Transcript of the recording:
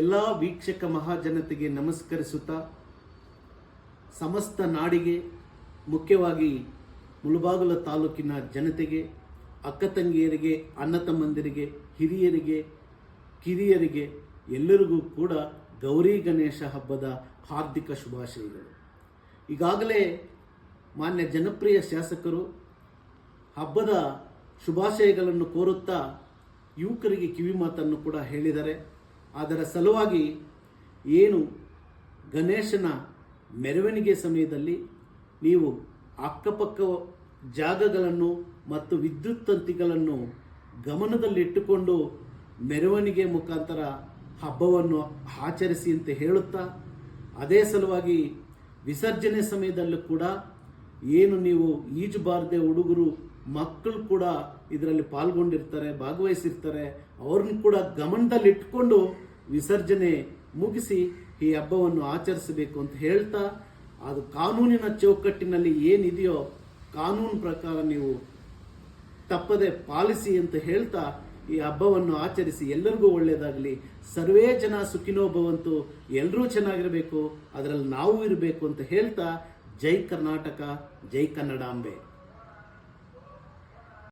ಎಲ್ಲ ವೀಕ್ಷಕ ಮಹಾಜನತೆಗೆ ನಮಸ್ಕರಿಸುತ್ತಾ ಸಮಸ್ತ ನಾಡಿಗೆ, ಮುಖ್ಯವಾಗಿ ಮುಳುಬಾಗಲ ತಾಲೂಕಿನ ಜನತೆಗೆ ಅಕ್ಕ ತಂಗಿಯರಿಗೆ ಅಣ್ಣ ತಮ್ಮಂದಿರಿಗೆ ಹಿರಿಯರಿಗೆ, ಕಿರಿಯರಿಗೆ, ಎಲ್ಲರಿಗೂ ಕೂಡ ಗೌರಿ ಗಣೇಶ ಹಬ್ಬದ ಹಾರ್ದಿಕ ಶುಭಾಶಯಗಳು. ಈಗಾಗಲೇ ಮಾನ್ಯ ಜನಪ್ರಿಯ ಶಾಸಕರು ಹಬ್ಬದ ಶುಭಾಶಯಗಳನ್ನು ಕೋರುತ್ತಾ ಯುವಕರಿಗೆ ಕಿವಿ ಮಾತನ್ನು ಕೂಡ ಹೇಳಿದ್ದಾರೆ. ಅದರ ಸಲುವಾಗಿ ಏನು ಗಣೇಶನ ಮೆರವಣಿಗೆ ಸಮಯದಲ್ಲಿ ನೀವು ಅಕ್ಕಪಕ್ಕ ಜಾಗಗಳನ್ನು ಮತ್ತು ವಿದ್ಯುತ್ ತಂತಿಗಳನ್ನು ಗಮನದಲ್ಲಿಟ್ಟುಕೊಂಡು ಮೆರವಣಿಗೆ ಮುಖಾಂತರ ಹಬ್ಬವನ್ನು ಆಚರಿಸಿ ಅಂತ ಹೇಳುತ್ತಾ, ಅದೇ ಸಲುವಾಗಿ ವಿಸರ್ಜನೆ ಸಮಯದಲ್ಲೂ ಕೂಡ ಏನು ನೀವು ಈಜುಬಾರದೆ ಹುಡುಗರು, ಮಕ್ಕಳು ಕೂಡ ಇದರಲ್ಲಿ ಪಾಲ್ಗೊಂಡಿರ್ತಾರೆ, ಭಾಗವಹಿಸಿರ್ತಾರೆ, ಅವ್ರನ್ನ ಕೂಡ ಗಮನದಲ್ಲಿಟ್ಕೊಂಡು ವಿಸರ್ಜನೆ ಮುಗಿಸಿ ಈ ಹಬ್ಬವನ್ನು ಆಚರಿಸಬೇಕು ಅಂತ ಹೇಳ್ತಾ, ಅದು ಕಾನೂನಿನ ಚೌಕಟ್ಟಿನಲ್ಲಿ ಏನಿದೆಯೋ ಕಾನೂನು ಪ್ರಕಾರ ನೀವು ತಪ್ಪದೆ ಪಾಲಿಸಿ ಅಂತ ಹೇಳ್ತಾ ಈ ಹಬ್ಬವನ್ನು ಆಚರಿಸಿ ಎಲ್ಲರಿಗೂ ಒಳ್ಳೆಯದಾಗಲಿ ಸರ್ವೇ ಜನ ಸುಖಿನೋ ಭವಂತು ಎಲ್ಲರೂ ಚೆನ್ನಾಗಿರಬೇಕು, ಅದರಲ್ಲಿ ನಾವು ಇರಬೇಕು ಅಂತ ಹೇಳ್ತಾ, ಜೈ ಕರ್ನಾಟಕ, ಜೈ ಕನ್ನಡಾಂಬೆ.